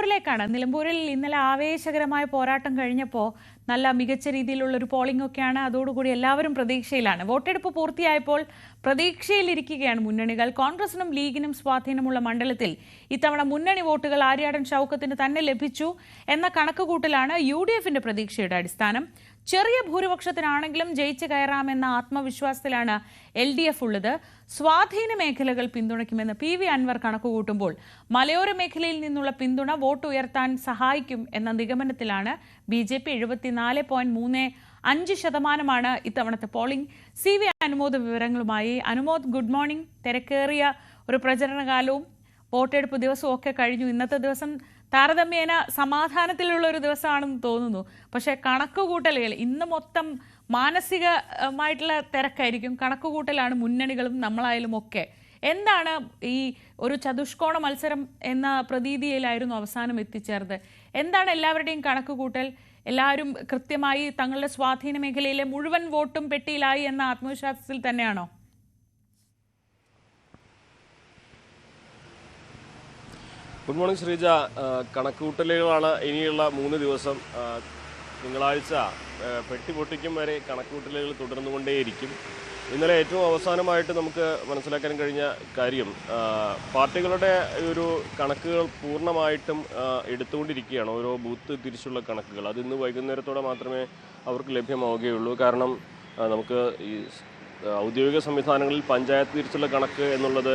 നിലമ്പൂരിലേക്കാണ്. നിലമ്പൂരിൽ ഇന്നലെ ആവേശകരമായ പോരാട്ടം കഴിഞ്ഞപ്പോൾ നല്ല മികച്ച രീതിയിലുള്ള ഒരു പോളിംഗ് ഒക്കെയാണ്. അതോടുകൂടി എല്ലാവരും പ്രതീക്ഷയിലാണ്. വോട്ടെടുപ്പ് പൂർത്തിയായപ്പോൾ പ്രതീക്ഷയിലിരിക്കുകയാണ് മുന്നണികൾ. കോൺഗ്രസിനും ലീഗിനും സ്വാധീനമുള്ള മണ്ഡലത്തിൽ ഇത്തവണ മുന്നണി വോട്ടുകൾ ആര്യാടൻ ഷൗക്കത്തിന് തന്നെ ലഭിച്ചു എന്ന കണക്കുകൂട്ടലാണ് യു ഡി എഫിന്റെ പ്രതീക്ഷയുടെ അടിസ്ഥാനം. ചെറിയ ഭൂരിപക്ഷത്തിനാണെങ്കിലും ജയിച്ചു കയറാമെന്ന ആത്മവിശ്വാസത്തിലാണ് എൽ ഡി എഫ് ഉള്ളത്. സ്വാധീന മേഖലകൾ പിന്തുണയ്ക്കുമെന്ന് പി വി അൻവർ കണക്കുകൂട്ടുമ്പോൾ മലയോര മേഖലയിൽ നിന്നുള്ള പിന്തുണ വോട്ട് ഉയർത്താൻ സഹായിക്കും എന്ന നിഗമനത്തിലാണ് ബി ജെ പി പോയിന്റ് മൂന്ന് അഞ്ച് ശതമാനമാണ് ഇത്തവണത്തെ പോളിംഗ്. സി വി അനുമോദ് വിവരങ്ങളുമായി അനുമോദ് ഗുഡ് മോർണിംഗ്. തിരക്കേറിയ ഒരു പ്രചരണകാലവും വോട്ടെടുപ്പ് ദിവസവും ഒക്കെ കഴിഞ്ഞു. ഇന്നത്തെ ദിവസം താരതമ്യേന സമാധാനത്തിലുള്ള ഒരു ദിവസമാണെന്ന് തോന്നുന്നു. പക്ഷേ കണക്കുകൂട്ടലുകൾ ഇന്ന് മൊത്തം മാനസികമായിട്ടുള്ള തിരക്കായിരിക്കും. കണക്കുകൂട്ടലാണ് മുന്നണികളും നമ്മളായാലും ഒക്കെ. എന്താണ് ഈ ഒരു ചതുഷ്കോണ മത്സരം എന്ന പ്രതീതിയിലായിരുന്നു അവസാനം എത്തിച്ചേർന്നത്? എന്താണ് എല്ലാവരുടെയും കണക്കുകൂട്ടൽ? എല്ലാവരും കൃത്യമായി തങ്ങളുടെ സ്വാധീന മേഖലയിലെ മുഴുവൻ വോട്ടും പെട്ടിയിലായി എന്ന ആത്മവിശ്വാസത്തിൽ തന്നെയാണോ? Good morning Sreeja. കണക്കുകൂട്ടലുകളാണ് ഇനിയുള്ള മൂന്ന് ദിവസം തിങ്കളാഴ്ച പെട്ടി പൊട്ടിക്കും വരെ കണക്കുകൂട്ടലുകൾ തുടർന്നുകൊണ്ടേയിരിക്കും. ഇന്നലെ ഏറ്റവും അവസാനമായിട്ട് നമുക്ക് മനസ്സിലാക്കാൻ കഴിഞ്ഞ കാര്യം പാർട്ടികളുടെ ഒരു കണക്കുകൾ പൂർണമായിട്ടും എടുത്തുകൊണ്ടിരിക്കുകയാണ്. ഓരോ ബൂത്ത് തിരിച്ചുള്ള കണക്കുകൾ. അത് ഇന്ന് വൈകുന്നേരത്തോടെ മാത്രമേ അവർക്ക് ലഭ്യമാവുകയുള്ളൂ. കാരണം നമുക്ക് ഈ ഔദ്യോഗിക സംവിധാനങ്ങളിൽ പഞ്ചായത്ത് തിരിച്ചുള്ള കണക്ക് എന്നുള്ളത്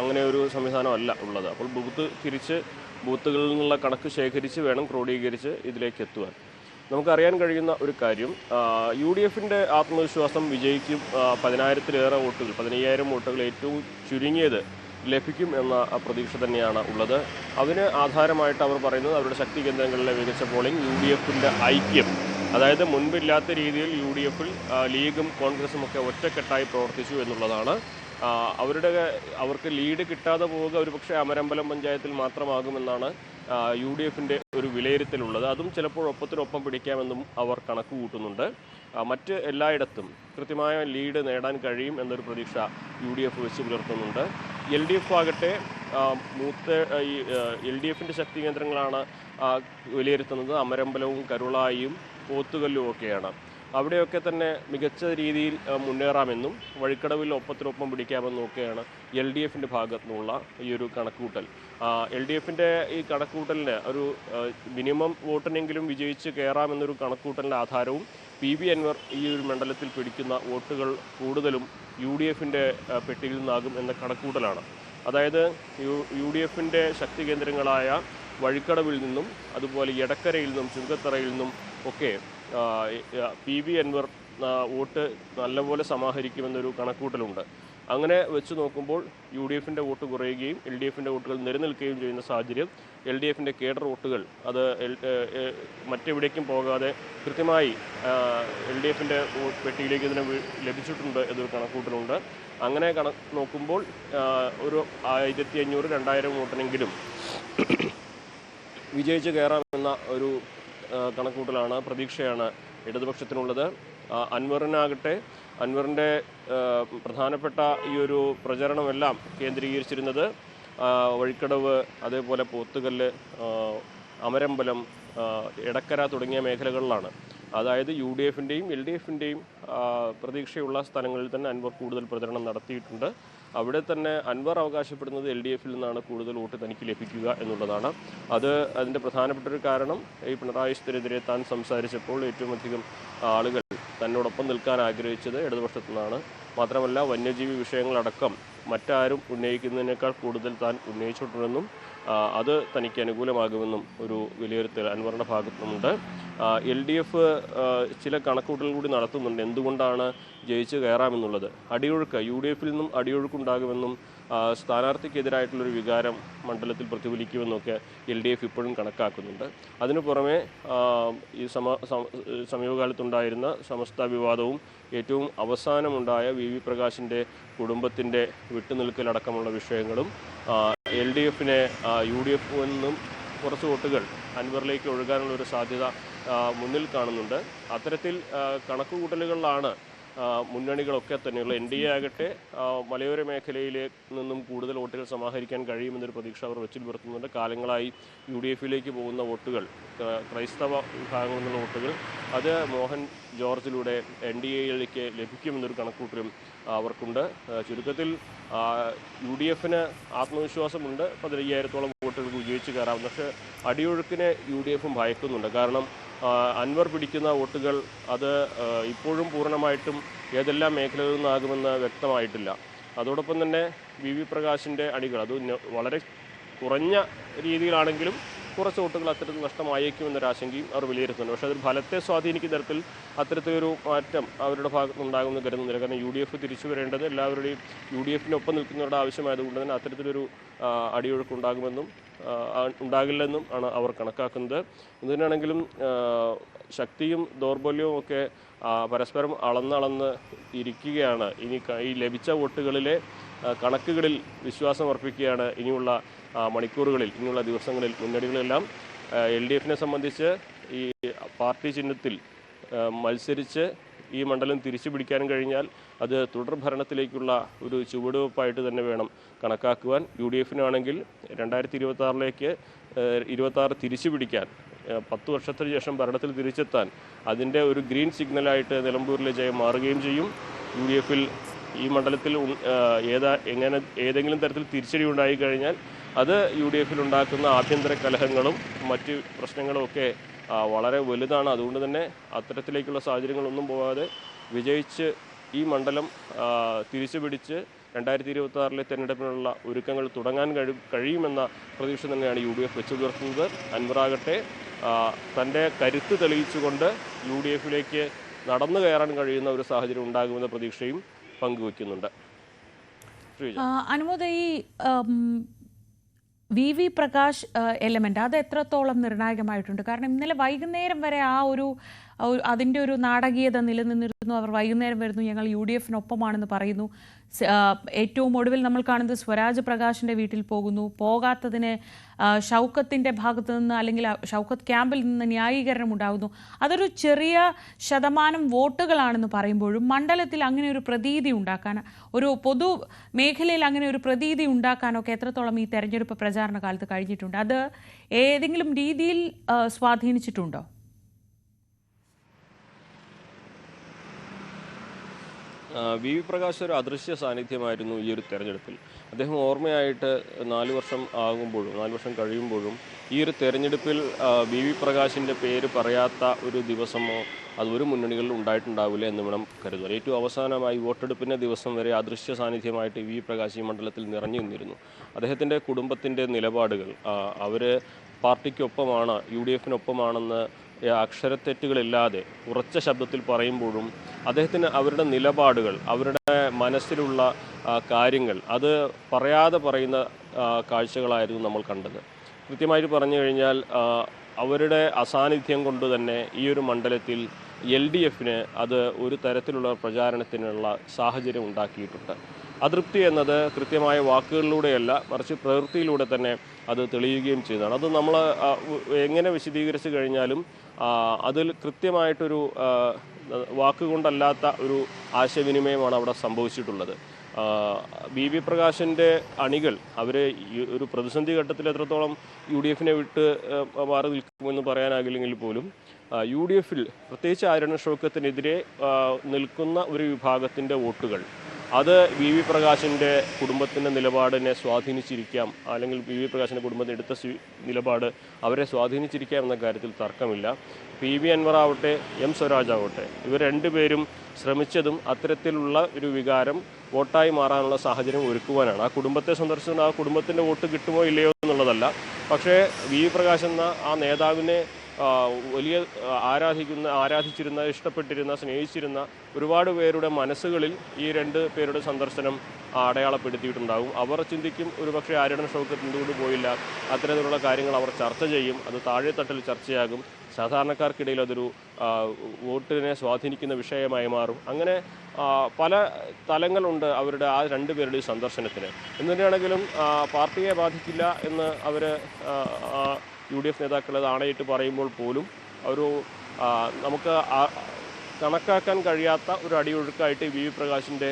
അങ്ങനെ ഒരു സംവിധാനമല്ല ഉള്ളത്. അപ്പോൾ ബൂത്ത് തിരിച്ച് ബൂത്തുകളിൽ നിന്നുള്ള കണക്ക് ശേഖരിച്ച് വേണം ക്രോഡീകരിച്ച് ഇതിലേക്ക് എത്തുവാൻ. നമുക്കറിയാൻ കഴിയുന്ന ഒരു കാര്യം യു ഡി എഫിന്റെ ആത്മവിശ്വാസം വിജയിക്കും പതിനായിരത്തിലേറെ വോട്ടുകൾ പതിനയ്യായിരം വോട്ടുകൾ ഏറ്റവും ചുരുങ്ങിയത് ലഭിക്കും എന്ന പ്രതീക്ഷ തന്നെയാണ് ഉള്ളത്. അതിന് ആധാരമായിട്ട് അവർ പറയുന്നത് അവരുടെ ശക്തി കേന്ദ്രങ്ങളിലെ മികച്ച പോളിംഗ് യു ഡി എഫിന്റെ ഐക്യം. അതായത് മുൻപില്ലാത്ത രീതിയിൽ യു ഡി എഫിൽ ലീഗും കോൺഗ്രസും ഒക്കെ ഒറ്റക്കെട്ടായി പ്രവർത്തിച്ചു എന്നുള്ളതാണ് അവരുടെ അവർക്ക് ലീഡ് കിട്ടാതെ പോവുക ഒരു പക്ഷേ അമരമ്പലം പഞ്ചായത്തിൽ മാത്രമാകുമെന്നാണ് യു ഡി എഫിന്റെ ഒരു വിലയിരുത്തലുള്ളത്. അതും ചിലപ്പോൾ ഒപ്പത്തിനൊപ്പം പിടിക്കാമെന്നും അവർ കണക്ക് കൂട്ടുന്നുണ്ട് മറ്റ് എല്ലായിടത്തും കൃത്യമായ ലീഡ് നേടാൻ കഴിയും എന്നൊരു പ്രതീക്ഷ യു ഡി എഫ് വെച്ച് പുലർത്തുന്നുണ്ട്. എൽ ഡി എഫ് ആകട്ടെ മൂത്ത ഈ എൽ ഡി എഫിന്റെ ശക്തി കേന്ദ്രങ്ങളാണ് വിലയിരുത്തുന്നത്. അമരമ്പലവും കരുളായിയും പോത്തുകല്ലും ഒക്കെയാണ്. അവിടെയൊക്കെ തന്നെ മികച്ച രീതിയിൽ മുന്നേറാമെന്നും വഴിക്കടവിൽ ഒപ്പത്തിനൊപ്പം പിടിക്കാമെന്നും ഒക്കെയാണ് എൽ ഡി എഫിന്റെ ഭാഗത്തു നിന്നുള്ള ഈ ഒരു കണക്കുകൂട്ടൽ. എൽ ഡി എഫിന്റെ ഈ കണക്കുകൂട്ടലിന് ഒരു മിനിമം വോട്ടിനെങ്കിലും വിജയിച്ച് കയറാമെന്നൊരു കണക്കുകൂട്ടലിന്റെ ആധാരവും പി ബി അൻവർ ഈ ഒരു മണ്ഡലത്തിൽ പിടിക്കുന്ന വോട്ടുകൾ കൂടുതലും യു ഡി എഫിന്റെ പെട്ടിയിൽ നിന്നാകും എന്ന കണക്കുകൂട്ടലാണ്. അതായത് യു യു ഡി എഫിന്റെ ശക്തി കേന്ദ്രങ്ങളായ വഴിക്കടവിൽ നിന്നും അതുപോലെ എടക്കരയിൽ നിന്നും ചുങ്കത്തറയിൽ നിന്നും ഒക്കെ പി ബി അൻവർ വോട്ട് നല്ലപോലെ സമാഹരിക്കുമെന്നൊരു കണക്കൂട്ടലുണ്ട്. അങ്ങനെ വെച്ച് നോക്കുമ്പോൾ യു ഡി എഫിന്റെ വോട്ട് കുറയുകയും എൽ ഡി എഫിന്റെ വോട്ടുകൾ നിലനിൽക്കുകയും ചെയ്യുന്ന സാഹചര്യം എൽ ഡി എഫിന്റെ കേഡർ വോട്ടുകൾ അത് മറ്റെവിടേക്കും പോകാതെ കൃത്യമായി എൽ ഡി എഫിന്റെ പെട്ടിയിലേക്ക് ഇതിനെ ലഭിച്ചിട്ടുണ്ട് എന്നൊരു കണക്കൂട്ടലുണ്ട്. അങ്ങനെ കണ നോക്കുമ്പോൾ ഒരു ആയിരത്തി അഞ്ഞൂറ് രണ്ടായിരം വോട്ടിനെങ്കിലും വിജയിച്ച് കയറാമെന്ന ഒരു ആ, കണക്കുകൂട്ടലാണ് പ്രതീക്ഷയാണ് ഇടതുപക്ഷത്തിനുള്ളത്. അൻവറിനാകട്ടെ അൻവറിന്റെ പ്രധാനപ്പെട്ട ഈ ഒരു പ്രചരണമെല്ലാം കേന്ദ്രീകരിച്ചിരുന്നത് വഴിക്കടവ് അതേപോലെ പോത്തുകല്ല് അമരമ്പലം എടക്കര തുടങ്ങിയ മേഖലകളിലാണ്. അതായത് യു ഡി എഫിന്റെയും എൽ ഡി എഫിന്റെയും പ്രതീക്ഷയുള്ള സ്ഥലങ്ങളിൽ തന്നെ അൻവർ കൂടുതൽ പ്രചരണം നടത്തിയിട്ടുണ്ട്. അവിടെ തന്നെ അൻവർ അവകാശപ്പെടുന്നത് എൽ ഡി എഫിൽ നിന്നാണ് കൂടുതൽ വോട്ട് തനിക്ക് ലഭിക്കുക എന്നുള്ളതാണ്. അത് അതിന്റെ പ്രധാനപ്പെട്ട ഒരു കാരണം ഈ പിണറായി വിശ്വത്തിനെതിരെ താൻ സംസാരിച്ചപ്പോൾ ഏറ്റവും അധികം ആളുകൾ തന്നോടൊപ്പം നിൽക്കാൻ ആഗ്രഹിച്ചത് ഇടതുപക്ഷത്തു നിന്നാണ്. മാത്രമല്ല വന്യജീവി വിഷയങ്ങളടക്കം മറ്റാരും ഉന്നയിക്കുന്നതിനേക്കാൾ കൂടുതൽ താൻ ഉന്നയിച്ചിട്ടുണ്ടെന്നും അത് തനിക്ക് അനുകൂലമാകുമെന്നും ഒരു വിലയിരുത്തൽ അൻവറിന്റെ ഭാഗത്തുനിന്നുണ്ട് എൽ ഡി എഫ് ചില കണക്കൂട്ടൽ കൂടി നടത്തുന്നുണ്ട്. എന്തുകൊണ്ടാണ് ജയിച്ച് കയറാമെന്നുള്ളത്? അടിയൊഴുക്ക് യു ഡി എഫിൽ നിന്നും അടിയൊഴുക്കുണ്ടാകുമെന്നും സ്ഥാനാർത്ഥിക്കെതിരായിട്ടുള്ളൊരു വികാരം മണ്ഡലത്തിൽ പ്രതിഫലിക്കുമെന്നൊക്കെ എൽ ഡി എഫ് ഇപ്പോഴും കണക്കാക്കുന്നുണ്ട്. അതിനു പുറമെ ഈ സമ സമീപകാലത്തുണ്ടായിരുന്ന സമസ്ത വിവാദവും ഏറ്റവും അവസാനമുണ്ടായ വി വി പ്രകാശിന്റെ കുടുംബത്തിന്റെ വിട്ടുനിൽക്കലടക്കമുള്ള വിഷയങ്ങളും എൽ ഡി എഫിനെ യു ഡി എഫ് നിന്നും കുറച്ച് വോട്ടുകൾ അൻവറിലേക്ക് ഒഴുകാനുള്ള ഒരു സാധ്യത മുന്നിൽ കാണുന്നുണ്ട്. അത്തരത്തിൽ കണക്കുകൂട്ടലുകളിലാണ് മുന്നണികളൊക്കെ തന്നെയുള്ള എൻ ഡി എ ആകട്ടെ മലയോര മേഖലയിൽ നിന്നും കൂടുതൽ വോട്ടുകൾ സമാഹരിക്കാൻ കഴിയുമെന്നൊരു പ്രതീക്ഷ അവർ വെച്ചിൽ പുലർത്തുന്നുണ്ട്. കാലങ്ങളായി യു ഡി എഫിലേക്ക് പോകുന്ന വോട്ടുകൾ ക്രൈസ്തവ വിഭാഗങ്ങളിൽ നിന്നുള്ള വോട്ടുകൾ അത് മോഹൻ ജോർജിലൂടെ എൻ ഡി എയിലേക്ക് ലഭിക്കുമെന്നൊരു കണക്കൂട്ടലും അവർക്കുണ്ട്. ചുരുക്കത്തിൽ യു ഡി എഫിന് ആത്മവിശ്വാസമുണ്ട്. പതിനയ്യായിരത്തോളം വോട്ടുകൾക്ക് വിജയിച്ച് കയറാം. പക്ഷേ അടിയൊഴുക്കിനെ യു ഡി എഫും ഭയക്കുന്നുണ്ട്. കാരണം അൻവർ പിടിക്കുന്ന വോട്ടുകൾ അത് ഇപ്പോഴും പൂർണമായിട്ടും ഏതെല്ലാം മേഖലകളിൽ നിന്നാകുമെന്ന് വ്യക്തമായിട്ടില്ല. അതോടൊപ്പം തന്നെ വി വി പ്രകാശിന്റെ അടികൾ അത് വളരെ കുറഞ്ഞ രീതിയിലാണെങ്കിലും കുറച്ച് വോട്ടുകൾ അത്തരത്തിൽ നഷ്ടമായേക്കുമെന്നൊരു ആശങ്കയും അവർ വിലയിരുത്തുന്നുണ്ട്. പക്ഷേ അതൊരു ഫലത്തെ സ്വാധീനിക്കുന്ന തരത്തിൽ അത്തരത്തിലൊരു മാറ്റം അവരുടെ ഭാഗത്ത് നിന്നുണ്ടാകുമെന്ന് കരുതുന്നില്ല കാരണം യു ഡി എഫ് തിരിച്ചു വരേണ്ടത് എല്ലാവരുടെയും യു ഡി എഫിനൊപ്പം നിൽക്കുന്നവരുടെ ആവശ്യമായതുകൊണ്ട് തന്നെ അത്തരത്തിലൊരു ആ, ഉണ്ടാകില്ലെന്നും ആണ് അവർ കണക്കാക്കുന്നത്. എന്തിനാണെങ്കിലും ശക്തിയും ദൗർബല്യവും ഒക്കെ പരസ്പരം അളന്നളന്ന് ഇരിക്കുകയാണ്. ഇനി ഈ ലഭിച്ച വോട്ടുകളിലെ കണക്കുകളിൽ വിശ്വാസം അർപ്പിക്കുകയാണ് ഇനിയുള്ള മണിക്കൂറുകളിൽ ഇനിയുള്ള ദിവസങ്ങളിൽ മുന്നണികളെല്ലാം എൽ ഡി എഫിനെ സംബന്ധിച്ച് ഈ പാർട്ടി ചിഹ്നത്തിൽ മത്സരിച്ച് ഈ മണ്ഡലം തിരിച്ചു പിടിക്കാൻ കഴിഞ്ഞാൽ അത് തുടർ ഭരണത്തിലേക്കുള്ള ഒരു ചുവടുവെപ്പായിട്ട് തന്നെ വേണം കണക്കാക്കുവാൻ. യു ഡി എഫിനാണെങ്കിൽ രണ്ടായിരത്തി ഇരുപത്തി ആറിലേക്ക് ഇരുപത്തി തിരിച്ചു പിടിക്കാൻ പത്ത് വർഷത്തിന് ശേഷം ഭരണത്തിൽ തിരിച്ചെത്താൻ അതിന്റെ ഒരു ഗ്രീൻ സിഗ്നലായിട്ട് നിലമ്പൂരിലെ ജയം മാറുകയും ചെയ്യും. യു ഡി എഫിൽ ഈ മണ്ഡലത്തിൽ ഏതാ എങ്ങനെ ഏതെങ്കിലും തരത്തിൽ തിരിച്ചടി ഉണ്ടായി കഴിഞ്ഞാൽ അത് യു ഡി എഫിൽ ഉണ്ടാക്കുന്ന ആഭ്യന്തര കലഹങ്ങളും മറ്റ് പ്രശ്നങ്ങളും ഒക്കെ വളരെ വലുതാണ്. അതുകൊണ്ട് തന്നെ അത്തരത്തിലേക്കുള്ള സാഹചര്യങ്ങളൊന്നും പോകാതെ വിജയിച്ച് ഈ മണ്ഡലം തിരിച്ചു പിടിച്ച് രണ്ടായിരത്തി ഇരുപത്തി ആറിലെ തെരഞ്ഞെടുപ്പിനുള്ള ഒരുക്കങ്ങൾ തുടങ്ങാൻ കഴി കഴിയുമെന്ന പ്രതീക്ഷ തന്നെയാണ് യു ഡി എഫ് വെച്ചു പുലർത്തുന്നത് അൻവറാകട്ടെ തന്റെ കരുത്ത് തെളിയിച്ചുകൊണ്ട് യു ഡി എഫിലേക്ക് നടന്നു കയറാൻ കഴിയുന്ന ഒരു സാഹചര്യം ഉണ്ടാകുമെന്ന പ്രതീക്ഷയും പങ്കുവയ്ക്കുന്നുണ്ട്. അനുമോദ ഈ വി വി പ്രകാശ് എലമെന്റ് അത് എത്രത്തോളം നിർണായകമായിട്ടുണ്ട്? കാരണം ഇന്നലെ വൈകുന്നേരം വരെ ആ ഒരു ആ ഒരു- നാടകീയത നിലനിന്നിരുന്നു. അവർ വൈകുന്നേരം വരുന്നു. ഞങ്ങൾ യു ഡി എഫിനൊപ്പമാണെന്ന് പറയുന്നു. ഏറ്റവും ഒടുവിൽ നമ്മൾ കാണുന്നത് സ്വരാജ് പ്രകാശിന്റെ വീട്ടിൽ പോകുന്നു. പോകാത്തതിന് ഷൗക്കത്തിന്റെ ഭാഗത്തു നിന്ന് അല്ലെങ്കിൽ ഷൗക്കത്ത് ക്യാമ്പിൽ നിന്ന് ന്യായീകരണം ഉണ്ടാകുന്നു. അതൊരു ചെറിയ ശതമാനം വോട്ടുകളാണെന്ന് പറയുമ്പോഴും മണ്ഡലത്തിൽ അങ്ങനെ ഒരു പ്രതീതി ഉണ്ടാക്കാൻ ഒരു പൊതു മേഖലയിൽ അങ്ങനെ ഒരു പ്രതീതി ഉണ്ടാക്കാനൊക്കെ എത്രത്തോളം ഈ തെരഞ്ഞെടുപ്പ് പ്രചാരണ കാലത്ത് കഴിഞ്ഞിട്ടുണ്ട്? അത് ഏതെങ്കിലും രീതിയിൽ സ്വാധീനിച്ചിട്ടുണ്ടോ? വി വി പ്രകാശ് ഒരു അദൃശ്യ സാന്നിധ്യമായിരുന്നു ഈ ഒരു തെരഞ്ഞെടുപ്പിൽ. അദ്ദേഹം ഓർമ്മയായിട്ട് നാല് വർഷം ആകുമ്പോഴും നാല് വർഷം കഴിയുമ്പോഴും ഈ ഒരു തെരഞ്ഞെടുപ്പിൽ വി വി പ്രകാശിന്റെ പേര് പറയാത്ത ഒരു ദിവസമോ അത് ഒരു മുന്നണികളിൽ ഉണ്ടായിട്ടുണ്ടാവില്ല എന്ന് വേണം കരുതുക. ഏറ്റവും അവസാനമായി വോട്ടെടുപ്പിന്റെ ദിവസം വരെ അദൃശ്യ സാന്നിധ്യമായിട്ട് വി പ്രകാശ് ഈ മണ്ഡലത്തിൽ നിറഞ്ഞു നിന്നിരുന്നു. അദ്ദേഹത്തിന്റെ കുടുംബത്തിന്റെ നിലപാടുകൾ അവർ പാർട്ടിക്കൊപ്പമാണ് യു ഡി എഫിനൊപ്പമാണെന്ന് അക്ഷരത്തെറ്റുകളില്ലാതെ ഉറച്ച ശബ്ദത്തിൽ പറയുമ്പോഴും അദ്ദേഹത്തിന് അവരുടെ നിലപാടുകൾ അവരുടെ മനസ്സിലുള്ള കാര്യങ്ങൾ അത് പറയാതെ പറയുന്ന കാഴ്ചകളായിരുന്നു നമ്മൾ കണ്ടത്. കൃത്യമായിട്ട് പറഞ്ഞു കഴിഞ്ഞാൽ അവരുടെ അസാന്നിധ്യം കൊണ്ട് തന്നെ ഈ ഒരു മണ്ഡലത്തിൽ എൽ ഡി എഫിന് അത് ഒരു തരത്തിലുള്ള പ്രചാരണത്തിനുള്ള സാഹചര്യം ഉണ്ടാക്കിയിട്ടുണ്ട്. അതൃപ്തി എന്നത് കൃത്യമായ വാക്കുകളിലൂടെയല്ല മറിച്ച് പ്രവൃത്തിയിലൂടെ തന്നെ അത് തെളിയുകയും ചെയ്തതാണ്. അത് നമ്മൾ എങ്ങനെ വിശദീകരിച്ചു കഴിഞ്ഞാലും അതിൽ കൃത്യമായിട്ടൊരു വാക്കുകൊണ്ടല്ലാത്ത ഒരു ആശയവിനിമയമാണ് അവിടെ സംഭവിച്ചിട്ടുള്ളത്. ബി. വി. പ്രകാശിന്റെ അണികൾ അവർ ഒരു പ്രതിസന്ധി ഘട്ടത്തിൽ എത്രത്തോളം യു ഡി എഫിനെ വിട്ട് മാറി നിൽക്കുമെന്ന് പറയാനാകില്ലെങ്കിൽ പോലും യു ഡി എഫിൽ പ്രത്യേകിച്ച് ആരണ ഷോക്കത്തിനെതിരെ നിൽക്കുന്ന ഒരു വിഭാഗത്തിന്റെ വോട്ടുകൾ അത് വി വി പ്രകാശിന്റെ കുടുംബത്തിന്റെ നിലപാടിനെ സ്വാധീനിച്ചിരിക്കാം അല്ലെങ്കിൽ വി വി പ്രകാശിന്റെ കുടുംബത്തിന് എടുത്ത നിലപാട് അവരെ സ്വാധീനിച്ചിരിക്കാം എന്ന കാര്യത്തിൽ തർക്കമില്ല. പി വി അൻവർ ആവട്ടെ എം സ്വരാജ് ആവട്ടെ ഇവർ രണ്ടുപേരും ശ്രമിച്ചതും അത്തരത്തിലുള്ള ഒരു വികാരം വോട്ടായി മാറാനുള്ള സാഹചര്യം ഒരുക്കുവാനാണ്. ആ കുടുംബത്തെ സന്ദർശിച്ചുകൊണ്ട് ആ കുടുംബത്തിന്റെ വോട്ട് കിട്ടുമോ ഇല്ലയോ എന്നുള്ളതല്ല. പക്ഷേ വി വി പ്രകാശ് എന്ന ആ നേതാവിനെ വലിയ ആരാധിക്കുന്ന ആരാധിച്ചിരുന്ന ഇഷ്ടപ്പെട്ടിരുന്ന സ്നേഹിച്ചിരുന്ന ഒരുപാട് പേരുടെ മനസ്സുകളിൽ ഈ രണ്ട് പേരുടെ സന്ദർശനം അടയാളപ്പെടുത്തിയിട്ടുണ്ടാകും. അവർ ചിന്തിക്കും ഒരുപക്ഷെ ആരുടെ ഷൗക്കത്ത് എന്തുകൊണ്ട് പോയില്ല അത്തരത്തിലുള്ള കാര്യങ്ങൾ അവർ ചർച്ച ചെയ്യും അത് താഴെത്തട്ടിൽ ചർച്ചയാകും. സാധാരണക്കാർക്കിടയിൽ അതൊരു വോട്ടിനെ സ്വാധീനിക്കുന്ന വിഷയമായി മാറും. അങ്ങനെ പല തലങ്ങളുണ്ട് അവരുടെ ആ രണ്ട് പേരുടെ സന്ദർശനത്തിന്. എന്തിനാണെങ്കിലും പാർട്ടിയെ ബാധിക്കില്ല എന്ന് അവർ യു ഡി എഫ് നേതാക്കൾ ആണയിട്ട് പറയുമ്പോൾ പോലും ഒരു നമുക്ക് കണക്കാക്കാൻ കഴിയാത്ത ഒരു അടിയൊഴുക്കായിട്ട് വി വി പ്രകാശിന്റെ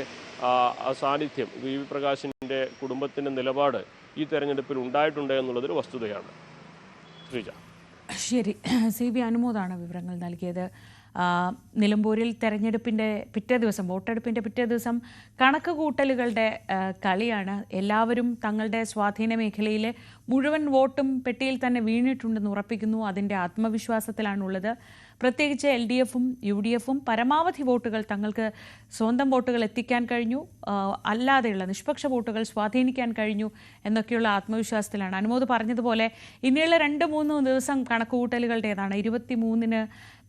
സാന്നിധ്യം വി വി പ്രകാശിന്റെ കുടുംബത്തിന്റെ നിലപാട് ഈ തെരഞ്ഞെടുപ്പിൽ ഉണ്ടായിട്ടുണ്ട് എന്നുള്ളതൊരു വസ്തുതയാണ്. ശ്രീജ. ശരി. സി ബി അനുമോദാണ് വിവരങ്ങൾ നൽകിയത്. നിലമ്പൂരിൽ തെരഞ്ഞെടുപ്പിന്റെ പിറ്റേ ദിവസം വോട്ടെടുപ്പിന്റെ പിറ്റേ ദിവസം കണക്ക് കൂട്ടലുകളുടെ കളിയാണ്. എല്ലാവരും തങ്ങളുടെ സ്വാധീന മേഖലയിലെ മുഴുവൻ വോട്ടും പെട്ടിയിൽ തന്നെ വീണിട്ടുണ്ടെന്ന് ഉറപ്പിക്കുന്നു. അതിന്റെ ആത്മവിശ്വാസത്തിലാണുള്ളത്. പ്രത്യേകിച്ച് എൽ ഡി എഫും യു ഡി എഫും പരമാവധി വോട്ടുകൾ തങ്ങൾക്ക് സ്വന്തം വോട്ടുകൾ എത്തിക്കാൻ കഴിഞ്ഞു. അല്ലാതെയുള്ള നിഷ്പക്ഷ വോട്ടുകൾ സ്വാധീനിക്കാൻ കഴിഞ്ഞു എന്നൊക്കെയുള്ള ആത്മവിശ്വാസത്തിലാണ്. അനുമോദ് പറഞ്ഞതുപോലെ ഇനിയുള്ള രണ്ട് മൂന്ന് ദിവസം കണക്കുകൂട്ടലുകളുടേതാണ്. ഇരുപത്തി മൂന്നിന്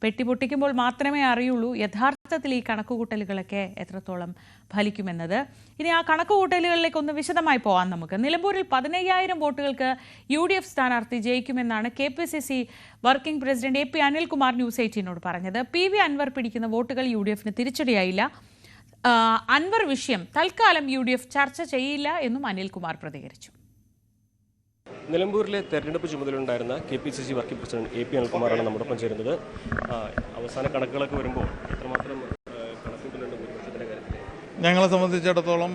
പെട്ടി പൊട്ടിക്കുമ്പോൾ മാത്രമേ അറിയുള്ളൂ യഥാർത്ഥത്തിൽ ഈ കണക്കുകൂട്ടലുകളൊക്കെ എത്രത്തോളം ഫലിക്കുമെന്നത്. ഇനി ആ കണക്കുകൂട്ടലുകളിലേക്ക് ഒന്ന് വിശദമായി പോകാം നമുക്ക്. നിലമ്പൂരിൽ പതിനയ്യായിരം വോട്ടുകൾക്ക് യു ഡി എഫ് സ്ഥാനാർത്ഥി ജയിക്കുമെന്നാണ് K P C C working president A P Anilkumar news എയ്റ്റീനോട് പറഞ്ഞത്. പി വി അൻവർ പിടിക്കുന്ന വോട്ടുകൾ യു ഡി എഫിന് തിരിച്ചടിയായില്ല. അൻവർ വിഷയം തൽക്കാലം യു ഡി എഫ് ചർച്ച ചെയ്യില്ല എന്നും അനിൽകുമാർ പ്രതികരിച്ചു. നിലമ്പൂരിലെ തെരഞ്ഞെടുപ്പ് ചുമതലയുണ്ടായിരുന്ന K P C C working president A P അനിൽകുമാറാണ് നമ്മോടൊപ്പം ചേരുന്നത്. അവസാന കണക്കുകളൊക്കെ വരുമ്പോൾ എത്രമാത്രം ഞങ്ങളെ സംബന്ധിച്ചിടത്തോളം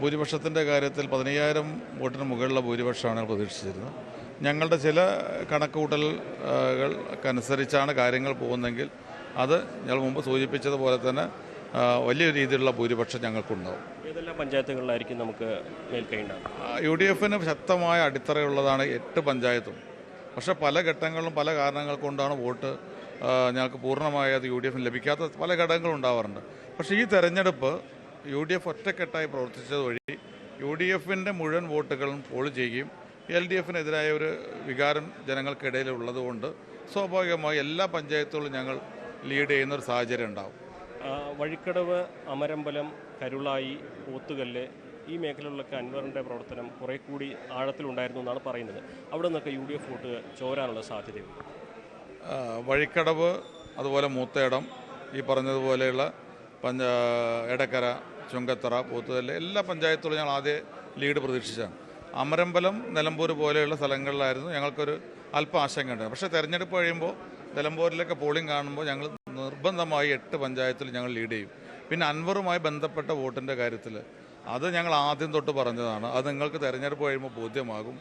ഭൂരിപക്ഷത്തിന്റെ കാര്യത്തിൽ പതിനയ്യായിരം വോട്ടിന് മുകളിലുള്ള ഭൂരിപക്ഷമാണ് ഞങ്ങൾ പ്രതീക്ഷിച്ചിരുന്നത്. ഞങ്ങളുടെ ചില കണക്കുകൂട്ടലുകൾക്കനുസരിച്ചാണ് കാര്യങ്ങൾ പോകുന്നതെങ്കിൽ അത് ഞങ്ങൾ മുമ്പ് സൂചിപ്പിച്ചതുപോലെ തന്നെ വലിയ രീതിയിലുള്ള ഭൂരിപക്ഷം ഞങ്ങൾക്കുണ്ടാവും. ഏതെല്ലാം പഞ്ചായത്തുകളിലായിരിക്കും നമുക്ക് മേൽക്കൈ ഉണ്ടാകും യു ഡി എഫിന് ശക്തമായ അടിത്തറയുള്ളതാണ് എട്ട് പഞ്ചായത്തും. പക്ഷേ പല ഘട്ടങ്ങളിലും പല കാരണങ്ങൾ കൊണ്ടാണ് വോട്ട് ഞങ്ങൾക്ക് പൂർണമായ അത് യു ഡി എഫിന് ലഭിക്കാത്ത പല ഘടകങ്ങളും ഉണ്ടാവാറുണ്ട്. പക്ഷേ ഈ തെരഞ്ഞെടുപ്പ് യു ഡി എഫ് ഒറ്റക്കെട്ടായി പ്രവർത്തിച്ചത് വഴി യു ഡി എഫിന്റെ മുഴുവൻ വോട്ടുകളും പോൾ ചെയ്യുകയും എൽ ഡി എഫിനെതിരായ ഒരു വികാരം ജനങ്ങൾക്കിടയിൽ ഉള്ളതുകൊണ്ട് സ്വാഭാവികമായി എല്ലാ പഞ്ചായത്തുകളും ഞങ്ങൾ ലീഡ് ചെയ്യുന്ന ഒരു സാഹചര്യം ഉണ്ടാവും. വഴിക്കടവ് അമരമ്പലം കരുളായി പോത്തുകല്ല് ഈ മേഖലകളിലൊക്കെ അൻവറിന്റെ പ്രവർത്തനം കുറേ കൂടി ആഴത്തിലുണ്ടായിരുന്നു എന്നാണ് പറയുന്നത്. അവിടെ നിന്നൊക്കെ യു ഡി എഫ് വോട്ട് ചോരാനുള്ള സാധ്യതയുണ്ട്. വഴിക്കടവ് അതുപോലെ മൂത്തേടം ഈ പറഞ്ഞതുപോലെയുള്ള പഞ്ച എടക്കര ചുങ്കത്തറ പോത്തുകല്ല് എല്ലാ പഞ്ചായത്തുകളും ഞങ്ങൾ ആദ്യം ലീഡ് പ്രതീക്ഷിച്ചാണ് അമരമ്പലം നിലമ്പൂർ പോലെയുള്ള സ്ഥലങ്ങളിലായിരുന്നു ഞങ്ങൾക്കൊരു അല്പം ആശങ്കയുണ്ട് പക്ഷേ തെരഞ്ഞെടുപ്പ് കഴിയുമ്പോൾ നിലമ്പൂരിലൊക്കെ പോളിംഗ് കാണുമ്പോൾ ഞങ്ങൾ നിർബന്ധമായി എട്ട് പഞ്ചായത്തിൽ ഞങ്ങൾ ലീഡ് ചെയ്യും. പിന്നെ അൻവറുമായി ബന്ധപ്പെട്ട വോട്ടിന്റെ കാര്യത്തിൽ അത് ഞങ്ങൾ ആദ്യം തൊട്ട് പറഞ്ഞതാണ്. അത് നിങ്ങൾക്ക് തെരഞ്ഞെടുപ്പ് കഴിയുമ്പോൾ ബോധ്യമാകും.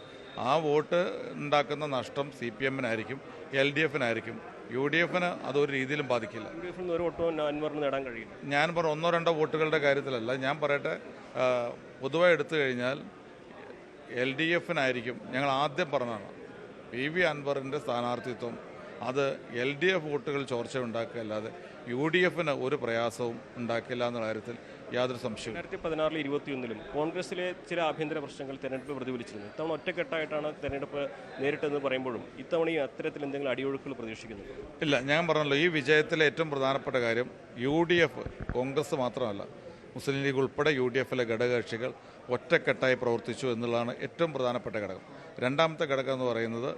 ആ വോട്ട് ഉണ്ടാക്കുന്ന നഷ്ടം സി പി എമ്മിനായിരിക്കും എൽ ഡി എഫിനായിരിക്കും. യു ഡി എഫിന് അതൊരു രീതിയിലും ബാധിക്കില്ല. ഞാൻ പറഞ്ഞ ഒന്നോ രണ്ടോ വോട്ടുകളുടെ കാര്യത്തിലല്ല. ഞാൻ പറയട്ടെ പൊതുവായി എടുത്തു കഴിഞ്ഞാൽ എൽ ഡി എഫിനായിരിക്കും. ഞങ്ങൾ ആദ്യം പറഞ്ഞതാണ് പി വി അൻവറിന്റെ സ്ഥാനാർത്ഥിത്വം അത് എൽ ഡി എഫ് വോട്ടുകൾ ചോർച്ച ഉണ്ടാക്കുക അല്ലാതെ യു ഡി എഫിന് ഒരു പ്രയാസവും ഉണ്ടാക്കില്ല എന്നുള്ള കാര്യത്തിൽ യാതൊരു സംശയവും രണ്ടായിരത്തി പതിനാറിൽ ഇരുപത്തിയൊന്നിലും കോൺഗ്രസിലെ ചില ആഭ്യന്തര പ്രശ്നങ്ങൾ തെരഞ്ഞെടുപ്പ് പ്രതിഫലിച്ചിരുന്നു. ഇത്തവണ ഒറ്റക്കെട്ടായിട്ടാണ് തെരഞ്ഞെടുപ്പ് നേരിട്ടെന്ന് പറയുമ്പോഴും ഇത്തവണയും അത്തരത്തിൽ എന്തെങ്കിലും അടിയൊഴുക്കുകൾ പ്രതീക്ഷിക്കുന്നു. ഇല്ല ഞാൻ പറഞ്ഞല്ലോ ഈ വിജയത്തിലെ ഏറ്റവും പ്രധാനപ്പെട്ട കാര്യം യു ഡി എഫ് കോൺഗ്രസ് മാത്രമല്ല മുസ്ലിം ലീഗ് ഉൾപ്പെടെ യു ഡി എഫിലെ ഘടകകക്ഷികൾ ഒറ്റക്കെട്ടായി പ്രവർത്തിച്ചു എന്നുള്ളതാണ് ഏറ്റവും പ്രധാനപ്പെട്ട ഘടകം. രണ്ടാമത്തെ ഘടകം എന്ന് പറയുന്നത്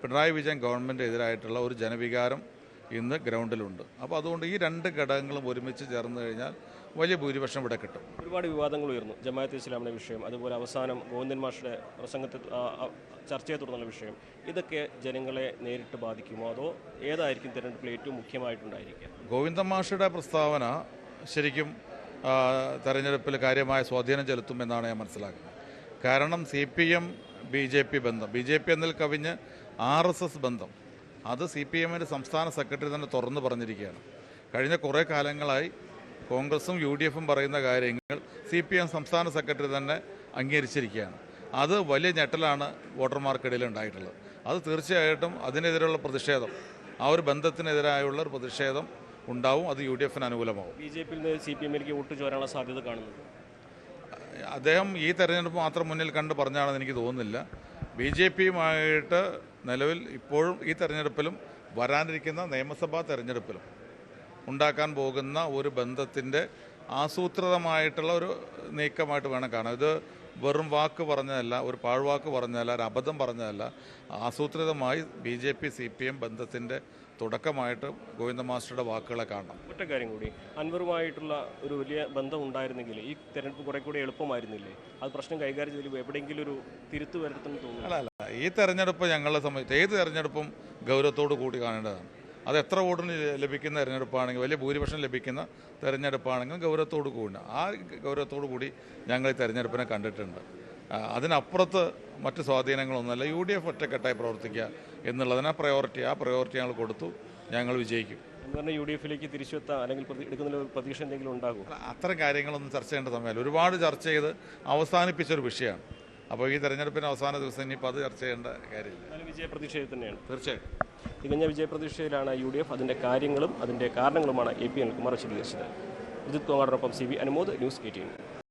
പിണറായി വിജയൻ ഗവൺമെന്റ് എതിരായിട്ടുള്ള ഒരു ജനവികാരം ഇന്ന് ഗ്രൗണ്ടിലുണ്ട്. അപ്പോൾ അതുകൊണ്ട് ഈ രണ്ട് ഘടകങ്ങളും ഒരുമിച്ച് ചേർന്ന് കഴിഞ്ഞാൽ വലിയ ഭൂരിപക്ഷം ഇവിടെ കിട്ടും. ഒരുപാട് വിവാദങ്ങൾ ഉയർന്നു. ജമാഅത്ത് ഇസ്ലാമിന്റെ വിഷയം അതുപോലെ അവസാനം ഗോവിന്ദൻ മാഷയുടെ പ്രസംഗത്തെ ചർച്ചയെ തുടർന്നുള്ള വിഷയം ഇതൊക്കെ ജനങ്ങളെ നേരിട്ട് ബാധിക്കുമോ? അതോ ഏതായിരിക്കും തിരഞ്ഞെടുപ്പിൽ ഏറ്റവും മുഖ്യമായിട്ടുണ്ടായിരിക്കുക? ഗോവിന്ദമാഷയുടെ പ്രസ്താവന ശരിക്കും തെരഞ്ഞെടുപ്പിൽ കാര്യമായ സ്വാധീനം ചെലുത്തുമെന്നാണ് ഞാൻ മനസ്സിലാക്കുന്നത്. കാരണം C P M B J P ബന്ധം. ബി ജെ പി എന്നിൽ കവിഞ്ഞ് ആർ എസ് എസ് ബന്ധം. അത് സി പി എമ്മിന്റെ സംസ്ഥാന സെക്രട്ടറി തന്നെ തുറന്നു പറഞ്ഞിരിക്കുകയാണ്. കഴിഞ്ഞ കുറേ കാലങ്ങളായി കോൺഗ്രസും യു ഡി എഫും പറയുന്ന കാര്യങ്ങൾ സി പി എം സംസ്ഥാന സെക്രട്ടറി തന്നെ അംഗീകരിച്ചിരിക്കുകയാണ്. അത് വലിയ ഞെട്ടലാണ് വോട്ടർമാർക്കിടയിൽ ഉണ്ടായിട്ടുള്ളത്. അത് തീർച്ചയായിട്ടും അതിനെതിരെയുള്ള പ്രതിഷേധം ആ ഒരു ബന്ധത്തിനെതിരായുള്ള ഒരു പ്രതിഷേധം ഉണ്ടാവും അത് യു ഡി എഫിന് അനുകൂലമാവും. ബി ജെ പിയിൽ നിന്ന് സി പി എമ്മിലേക്ക് വോട്ട് ചോരാനുള്ള സാധ്യത കാണുന്നത് അദ്ദേഹം ഈ തെരഞ്ഞെടുപ്പ് മാത്രം മുന്നിൽ കണ്ട് പറഞ്ഞാണെന്ന് എനിക്ക് തോന്നുന്നില്ല. ബി ജെ പിയുമായിട്ട് നിലവിൽ ഇപ്പോഴും ഈ തെരഞ്ഞെടുപ്പിലും വരാനിരിക്കുന്ന നിയമസഭാ തെരഞ്ഞെടുപ്പിലും ഉണ്ടാക്കാൻ പോകുന്ന ഒരു ബന്ധത്തിന്റെ ആസൂത്രിതമായിട്ടുള്ള ഒരു നീക്കമായിട്ട് വേണം കാണാൻ. ഇത് വെറും വാക്ക് പറഞ്ഞതല്ല ഒരു പാഴ്വാക്ക് പറഞ്ഞതല്ല ഒരു അബദ്ധം പറഞ്ഞതല്ല. ആസൂത്രിതമായി B J P C P M ബന്ധത്തിന്റെ തുടക്കമായിട്ട് ഗോവിന്ദ മാസ്റ്ററുടെ വാക്കുകളെ കാണണം. ഒറ്റ കാര്യം കൂടി. അൻവറുമായിട്ടുള്ള ഒരു വലിയ ബന്ധം ഉണ്ടായിരുന്നെങ്കിൽ ഈ തെരഞ്ഞെടുപ്പ് കുറെ കൂടി എളുപ്പമായിരുന്നില്ലേ? അത് പ്രശ്നം കൈകാര്യം ചെയ്തതിൽ എവിടെയെങ്കിലും ഒരു തിരുത്തു വരുത്തുന്നു തോന്നുന്നു. അല്ല അല്ല. ഈ തെരഞ്ഞെടുപ്പ് ഞങ്ങളെ സംബന്ധിച്ച് ഏത് തെരഞ്ഞെടുപ്പും ഗൗരവത്തോടു കൂടി കാണേണ്ടതാണ്. അത് എത്ര വോട്ടിന് ലഭിക്കുന്ന തെരഞ്ഞെടുപ്പാണെങ്കിൽ വലിയ ഭൂരിപക്ഷം ലഭിക്കുന്ന തെരഞ്ഞെടുപ്പാണെങ്കിലും ഗൗരവത്തോടു കൂടി ആ ഗൗരവത്തോടു കൂടി ഞങ്ങൾ ഈ തെരഞ്ഞെടുപ്പിനെ കണ്ടിട്ടുണ്ട്. അതിനപ്പുറത്ത് മറ്റ് സ്വാധീനങ്ങളൊന്നുമല്ല. യു ഡി എഫ് ഒറ്റക്കെട്ടായി പ്രവർത്തിക്കുക എന്നുള്ളതിന് ആ പ്രയോറിറ്റി ആ പ്രയോറിറ്റി ഞങ്ങൾ കൊടുത്തു. ഞങ്ങൾ വിജയിക്കും. എന്ന് പറഞ്ഞാൽ യു ഡി എഫിലേക്ക് തിരിച്ചെത്താം അല്ലെങ്കിൽ എടുക്കുന്ന പ്രതീക്ഷ എന്തെങ്കിലും ഉണ്ടാകും അത്ര അത്തരം കാര്യങ്ങളൊന്നും ചർച്ച ചെയ്യേണ്ട സമയമല്ല. ഒരുപാട് ചർച്ച ചെയ്ത് അവസാനിപ്പിച്ച ഒരു വിഷയമാണ്. അപ്പോൾ ഈ തെരഞ്ഞെടുപ്പിന് അവസാന ദിവസം ഇനിയിപ്പോൾ അത് ചർച്ച ചെയ്യേണ്ട കാര്യമില്ല. വിജയപ്രതീക്ഷയിൽ വിജയ തന്നെയാണ് തീർച്ചയായും തികഞ്ഞ വിജയപ്രതീക്ഷയിലാണ് യു ഡി എഫ് അതിന്റെ കാര്യങ്ങളും അതിന്റെ കാരണങ്ങളുമാണ് എ പി അനിൽകുമാർ വിശദീകരിച്ചത്. Vidyut കോങ്ങാടിനൊപ്പം C V Anumod news eighteen.